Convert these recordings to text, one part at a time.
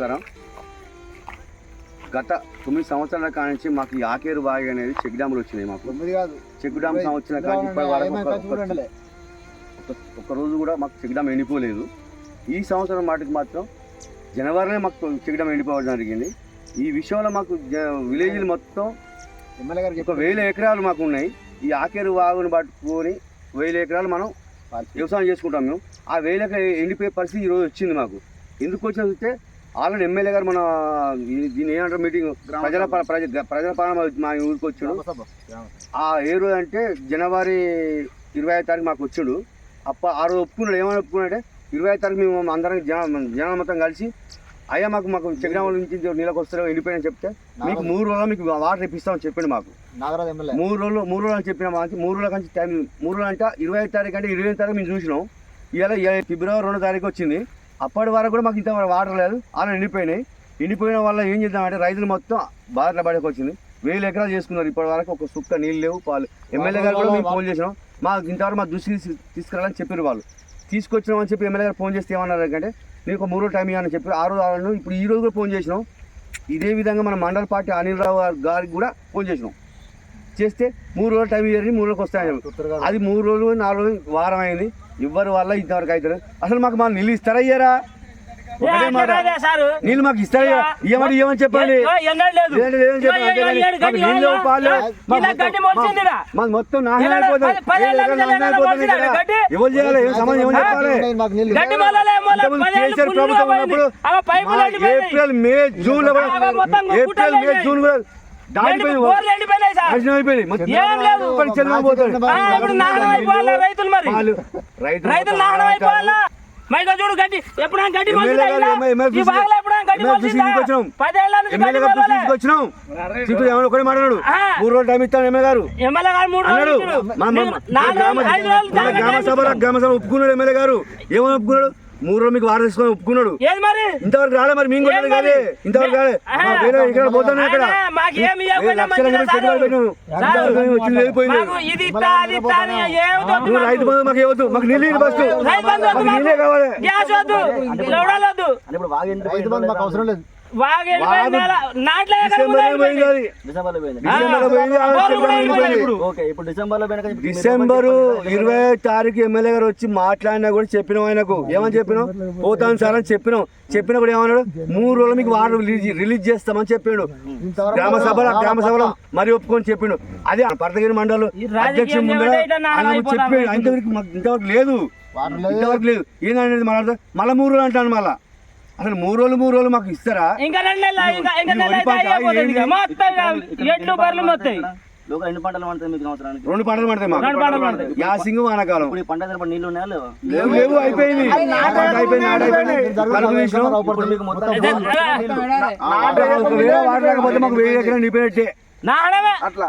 నమస్కారం. గత తొమ్మిది సంవత్సరాల కానించి మాకు ఈ ఆకేరు బావి అనేది చెక్ డ్యాములు వచ్చినాయి మాకు. చెక్ డ్యామ్ సంవత్సరం కానీ ఇప్పటి వరకు ఒక- రోజు కూడా మాకు చెక్ డ్యామ్ ఎండిపోలేదు. ఈ సంవత్సరం మాటికి మాత్రం జనవరిలో మాకు చెక్ డ్యామ్ ఎండిపోవడం జరిగింది. ఈ విషయంలో మాకు విలేజ్లు మొత్తం ఒక వేల ఎకరాలు మాకు ఉన్నాయి. ఈ ఆకేరు వాగుని పట్టుకొని వేల ఎకరాలు మనం వ్యవసాయం చేసుకుంటాం మేము. ఆ వేల ఎకరాలు ఎండిపోయే పరిస్థితి ఈరోజు వచ్చింది మాకు. ఎందుకు వచ్చిన చూస్తే ఆల్రెడీ ఎమ్మెల్యే గారు మన దీన్ని ఏమంటారు మీటింగ్? ప్రజల ప్రజల పాలన మా ఊరికి వచ్చాడు. ఆ ఏ రోజు అంటే జనవరి ఇరవై ఐదు తారీఖు మాకు వచ్చాడు. అప్ప ఆ రోజు ఒప్పుకున్నాడు. ఏమని ఒప్పుకున్నాడంటే ఇరవై ఐదు తారీఖు మేము అందరం జన జనం మొత్తం కలిసి అయ్యా మాకు మాకు చెగ్రామల నుంచి నీళ్ళకి వస్తారు ఎండిపోయినా చెప్తే మీకు మూడు రోజులు మీకు వాటర్ ఇప్పిస్తామని చెప్పిండు మాకు. మూడు రోజులు మూడు రోజులు చెప్పిన మాకు మూడు రోజుల కంచి టైం మూడు రోజులు అంటే ఇరవై ఐదు తారీఖు అంటే ఇరవై ఐదు తారీఖు మేము చూసినాం. ఇవాళ ఫిబ్రవరి రెండో తారీఖు వచ్చింది. అప్పటి వరకు కూడా మాకు ఇంతవరకు వాటర్ లేదు. అలా ఎండిపోయినాయి. ఎండిపోయిన వల్ల ఏం చేద్దామంటే రైతులు మొత్తం బాధల పడక వచ్చింది. వేలు ఎకరాలు చేసుకున్నారు. ఇప్పటి వరకు ఒక సుక్క నీళ్ళు లేవు పాలు. ఎమ్మెల్యే గారు కూడా మేము ఫోన్ చేసినాం. మాకు ఇంతవరకు మా దృష్టికి తీసు- తీసుకురావాలని చెప్పారు వాళ్ళు. తీసుకొచ్చినామని చెప్పి ఎమ్మెల్యే గారు ఫోన్ చేస్తే ఏమన్నారు అంటే నీకు మూడో మూడు టైం ఇవ్వని చెప్పి ఆ రోజు ఆరు ఇప్పుడు ఈ రోజు కూడా ఫోన్ చేసినాం. ఇదే విధంగా మన మండల పార్టీ అనిల్ రావు గారికి కూడా ఫోన్ చేసినాం. చేస్తే మూడు రోజులు టైం ఇవ్వరు మూడు రోజులకు కాదు. అది మూడు రోజులు నాలుగు రోజులు వారం అయింది. ఇవ్వరు వల్ల ఇంతవరకు అవుతారు అసలు మాకు మా నీళ్ళు ఇస్తారా ఇయ్యరా? నీళ్ళు మాకు ఇస్తారా? ఇయ్యమని ఇవ్వమని చెప్పండి మాకు నీళ్ళు లేవు, పాలు లేవు. మాకు మొత్తం- నాశనం అయిపోతుంది. ఎవరు చేయాలి? ఏం సమాధానం ఏమని చెప్పాలి? కేసీఆర్ ప్రభుత్వం. ఉన్నప్పుడు. April May June April May June కూడా రైతులు మరి. రైతులు నాశనం అయిపోవాలా. మైగా చూడు గడ్డి. ఎప్పుడైనా గడ్డి ఒకటే మాట్లాడు. మూడు రోజులు టైం ఇస్తాను ఎమ్మెల్యే గారు. ఎమ్మెల్యే మూడు అన్నాడు. గ్రామ. సభలో గ్రామ సభ ఒప్పుకున్నాడు ఎమ్మెల్యే గారు. ఏమని ఒప్పుకున్నాడు? మూడు రోజులు మీకు వాటర్ తీసుకొని ఒప్పుకున్నాడు. ఏది మరి? ఇంతవరకు రాలే మరి మేము? కాదే ఇంతవరకు రాలే. వేరే ఇక్కడ పోతాను? నువ్వు రైతు బంధు మాకు ఇవ్వద్దు మాకు నీళ్ళు ఫస్ట్. మాకు నీళ్ళే. కావాలి. రైతు బంధు మాకు అవసరం లేదు. డిసెంబర్ కూడా కూడా ఇరవై తారీఖు ఎమ్మెల్యే గారు వచ్చి మాట్లాడినా కూడా చెప్పినాం ఆయనకు. ఏమని చెప్పినాం? పోతాను సార్ అని చెప్పినాం. చెప్పినప్పుడు ఏమన్నాడు? మూడు రోజులు మీకు వాటర్ రిలీజ్ రిలీజ్ చేస్తామని చెప్పిండు గ్రామ సభలో గ్రామ సభలో మరి ఒప్పుకొని చెప్పిండు అదే పర్తగిరి మండలం అధ్యక్షుడు ముందర ఏమంటే ఇట్లా నాశనం ఆయన అయిపోతాం చెప్పి రైతులు. ఇంతవరకు ఇంతవరకు లేదు. ఇంతవరకు లేదు. ఏంటనేది మళ్ళీ మళ్ళీ మూడు రోజులు అంటాను మళ్ళా. అసలు మూడు రోజులు మూడు రోజులు మాకు ఇస్తారా? ఇంకా రెండు నెలలు ఇంకా ఇంకా నెల? మొత్తం బర్రెలు ఎన్ని పంటలు పండుతాయి మీకు సంవత్సరానికి? రెండు పంటలు పడతాయి మాకు. రెండు పంటలు పడతాయి. యాసింగు వానకాలం. ఇప్పుడు ఈ పంట సరిపడి నీళ్ళు ఉన్నాయా లేవా? లేవు లేవు అయిపోయింది. మీకు మొత్తం అంటే ఒకవేళ వాటర్ రాకపోతే మాకు వెయ్యి ఎకరం నింపినట్టే నాడమే అట్లా.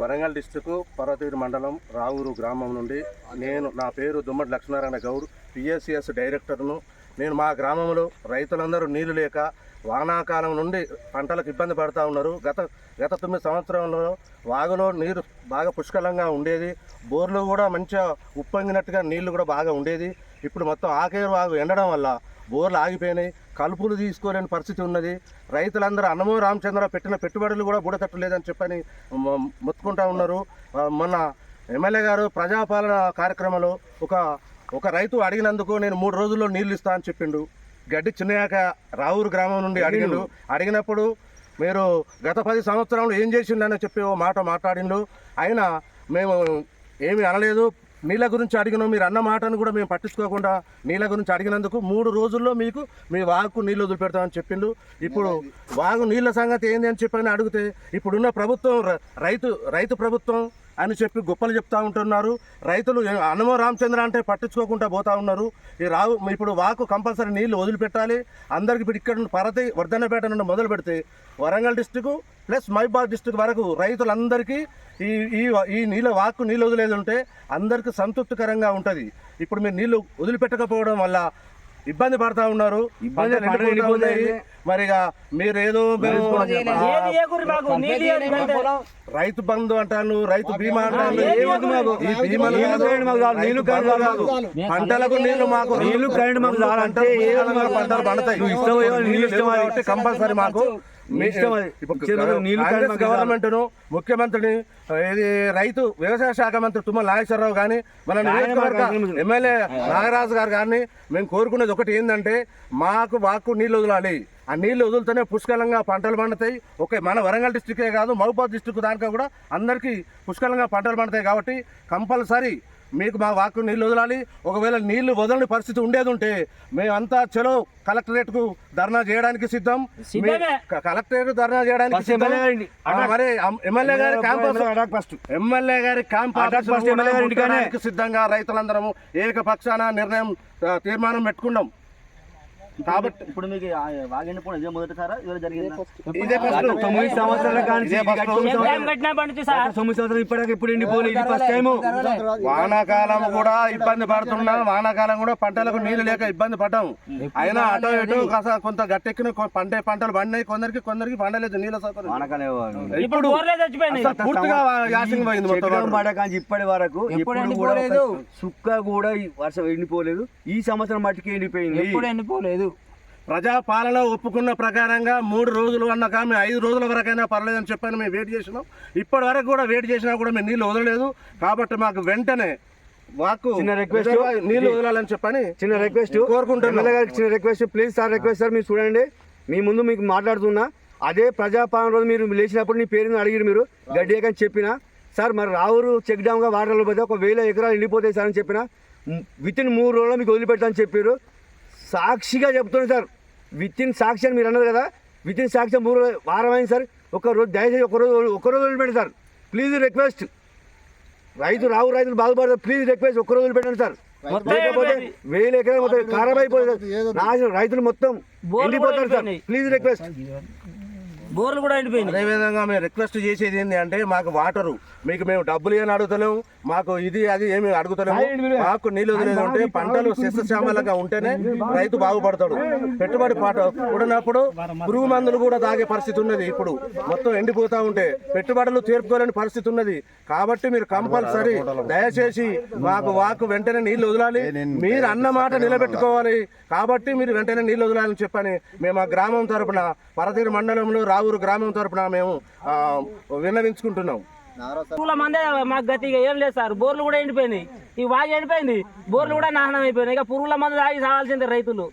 వరంగల్ డిస్టిక్ పర్వతగిరి మండలం రావూరు గ్రామం నుండి నేను నా పేరు దుమ్మటి లక్ష్మీనారాయణ గౌడ్ పిఎస్సిఎస్ డైరెక్టర్ను. నేను మా గ్రామంలో రైతులందరూ నీళ్ళు లేక వానాకాలం నుండి పంటలకు ఇబ్బంది పడుతూ ఉన్నారు. గత గత తొమ్మిది సంవత్సరంలో వాగులో నీరు బాగా పుష్కలంగా ఉండేది. బోర్లు కూడా మంచిగా ఉప్పొంగినట్టుగా నీళ్ళు కూడా బాగా ఉండేది. ఇప్పుడు మొత్తం ఆకేరు వాగు ఎండడం వల్ల బోర్లు ఆగిపోయినాయి కలుపులు తీసుకోలేని పరిస్థితి ఉన్నది. రైతులందరూ అన్నమో రామచంద్ర పెట్టిన పెట్టుబడులు కూడా బుడతట్టలేదని చెప్పని మొత్తుకుంటా ఉన్నారు. మన మొన్న ఎమ్మెల్యే గారు ప్రజాపాలన కార్యక్రమంలో ఒక ఒక రైతు అడిగినందుకు నేను మూడు రోజుల్లో నీళ్ళు ఇస్తా అని చెప్పిండు. గడ్డి చిన్నయాక రావూరు గ్రామం నుండి అడిగిండు. అడిగినప్పుడు మీరు గత పది సంవత్సరంలో ఏం చేసిండని చెప్పి ఓ మాట మాట్లాడిండు. అయినా మేము ఏమీ అనలేదు. నీళ్ళ గురించి అడిగినాం మీరు అన్న మాటను కూడా మేము పట్టించుకోకుండా నీళ్ళ గురించి అడిగినందుకు మూడు రోజుల్లో మీకు మీ వాగుకు నీళ్ళు వదిలిపెడతామని చెప్పిండు. ఇప్పుడు వాగు నీళ్ళ సంగతి ఏంది అని చెప్పని అడిగితే ఇప్పుడున్న ప్రభుత్వం రైతు రైతు ప్రభుత్వం అని చెప్పి గొప్పలు చెప్తా ఉంటున్నారు. రైతులు అన్నమో రామచంద్ర అంటే పట్టించుకోకుండా పోతా ఉన్నారు. ఈ రావు ఇప్పుడు వాకు కంపల్సరీ నీళ్ళు వదిలిపెట్టాలి. అందరికి ఇప్పుడు ఇక్కడ పరతి వర్ధన్నపేట నుండి మొదలు పెడితే వరంగల్ డిస్టిక్ ప్లస్ మహిబాద్ డిస్టిక్ వరకు రైతులందరికీ ఈ ఈ ఈ నీళ్ళ వాక్కు నీళ్ళు వదిలేది ఉంటే అందరికీ సంతృప్తికరంగా ఉంటుంది. ఇప్పుడు మీరు నీళ్ళు వదిలిపెట్టకపోవడం వల్ల ఇబ్బంది పడతా ఉన్నారు. ఇబ్బంది. ఎండిపోతాయి. మరి ఇక మీరు ఏదో. రైతు బంధు అంటాను రైతు బీమా అంటాను. కాదు. పంటలకు నీళ్ళు మాకు నీళ్ళు కరెంట్ మాకు పంటలు పండుతాయి. కంపల్సరీ మాకు. నీ చాలు. గవర్నమెంట్ను ముఖ్యమంత్రిని ఇది రైతు వ్యవసాయ శాఖ మంత్రి తుమ్మల నాగేశ్వరరావు కానీ మన నియోజకవర్గ ఎమ్మెల్యే నాగరాజు గారు కానీ మేము కోరుకునేది ఒకటి ఏంటంటే మాకు వాక్కు నీళ్ళు వదలాలి. ఆ నీళ్ళు వదులుతూనే పుష్కలంగా పంటలు పండుతాయి. ఒక మన వరంగల్ డిస్టికే కాదు మహబూబాద్ డిస్టిక్ దానికా కూడా అందరికీ పుష్కలంగా పంటలు పండుతాయి కాబట్టి కంపల్సరీ మీకు మా వాక్కు నీళ్ళు వదలాలి. ఒకవేళ నీళ్ళు వదలని పరిస్థితి ఉండేది ఉంటే మేమంతా చలో కలెక్టరేట్కు ధర్నా చేయడానికి సిద్ధం. కలెక్టరేట్ ధర్నా చేయడానికి మరి ఎమ్మెల్యే గారి ఫస్ట్. ఎమ్మెల్యే గారి క్యాంప్ సిద్ధంగా రైతులందరము ఏకపక్షాన నిర్ణయం తీర్మానం పెట్టుకున్నాం. కాబట్టి ఇప్పుడు మీకు వాగండి పోవడం ఇదే మొదటిసారా ఇదే జరిగిందా? ఇదే ఫస్ట్ తొమ్మిది సంవత్సరాల తొమ్మిది సంవత్సరాలు- ఇప్పటిదాకా ఎప్పుడు ఎండిపోలేదు ఇది ఫస్ట్ టైము వానాకాలం కూడా ఇబ్బంది పడుతున్నాం. వానాకాలం కూడా పంటలకు నీళ్ళు లేక ఇబ్బంది పడ్డాం. అయినా అటో ఇటో కాస్త కొంత గట్టెక్కిన పంట పంటలు పండినాయి. కొందరికి కొందరికి పండలేదు. నీళ్ళ సౌకర్యం. ఇప్పుడు ఇప్పుడు బోర్లే చచ్చిపోయినాయి. అసలు పూర్తిగా యాసింగ్ పోయింది మొత్తం చెట్టు పడకాంచి ఇప్పటి వరకు ఎప్పుడు కూడా ఒక సుక్క కూడా ఈ వర్షం ఎండిపోలేదు. ఈ సంవత్సరం మట్టికి ఎండిపోయింది. ఎప్పుడు ఎండిపోలేదు? ప్రజాపాలన ఒప్పుకున్న ప్రకారంగా మూడు రోజులు అన్న కానీ ఐదు రోజుల వరకైనా పర్లేదని చెప్పని మేము వెయిట్ చేసినాం. ఇప్పటి వరకు కూడా వెయిట్ చేసినా కూడా మేము నీళ్ళు వదలలేదు. కాబట్టి మాకు వెంటనే వాకు చిన్న request. నీళ్ళు వదలాలని చెప్పని చిన్న రిక్వెస్ట్ కోరుకుంటున్నాం. గారికి చిన్న request please sir request sir మీరు చూడండి. మీ ముందు మీకు మాట్లాడుతున్నా. అదే ప్రజాపాలన రోజు మీరు లేచినప్పుడు నీ పేరుని అడిగిరు మీరు. గడ్డి అని చెప్పిన. సార్ మరి రావురు చెక్ డ్యామ్గా వాటర్లో పోతే ఒక వేల ఎకరాలు ఎండిపోతాయి సార్ అని చెప్పిన. విత్ ఇన్ మూడు రోజుల్లో మీకు వదిలిపెడతాను చెప్పారు సాక్షిగా చెప్తున్నాను సార్. విత్ ఇన్ సాక్షి అని మీరు అన్నారు కదా విత్ ఇన్ సాక్షి మూడు రోజులు వారం అయింది సార్. ఒక రోజు దయచేసి ఒక రోజు ఒక రోజు వదిలిపెట్టండి సార్. ప్లీజ్ రిక్వెస్ట్ రైతు రావు రైతులు బాగుపడతారు ప్లీజ్ రిక్వెస్ట్ ఒక్క రోజు వదిలిపెట్టండి సార్. లేకపోతే. వేల ఎకరాలు మొత్తం ఖరాబ్ అయిపోతుంది నాశనం రైతులు మొత్తం ఎండిపోతారు సార్. ప్లీజ్ రిక్వెస్ట్ బోర్లు కూడా ఎండిపోయినాయి. అదేవిధంగా మేము రిక్వెస్ట్ చేసేది ఏంటి అంటే మాకు వాటరు. మీకు మేము డబ్బులు ఏమి అడుగుతలేము మాకు ఇది అది ఏమి అడుగుతలేము. మాకు నీళ్ళు వదిలేదు ఉంటే పంటలు శస్యశ్యామలంగా ఉంటేనే రైతు బాగుపడతాడు. పెట్టుబడి పాట కూడినప్పుడు పురుగు మందులు కూడా తాగే పరిస్థితి ఉన్నది ఇప్పుడు. మొత్తం ఎండిపోతా ఉంటే పెట్టుబడులు తీర్పుకోలేని పరిస్థితి ఉన్నది. కాబట్టి మీరు కంపల్సరీ దయచేసి మాకు వాకు వెంటనే నీళ్ళు వదలాలి. మీరు అన్న మాట నిలబెట్టుకోవాలి. కాబట్టి మీరు వెంటనే నీళ్ళు వదలాలని చెప్పని మేము ఆ గ్రామం తరపున పరతీరు మండలంలో ఊరు గ్రామం తరపున మేము విన్నవించుకుంటున్నాం. పూల మందే మాకు గతి ఏం లేదు సార్. బోర్లు కూడా ఎండిపోయినాయి. ఈ వాగి ఎండిపోయింది. బోర్లు కూడా నాశనం అయిపోయినాయి. ఇక పురుగుల మందు తాగి సాగాల్సిందే రైతులు.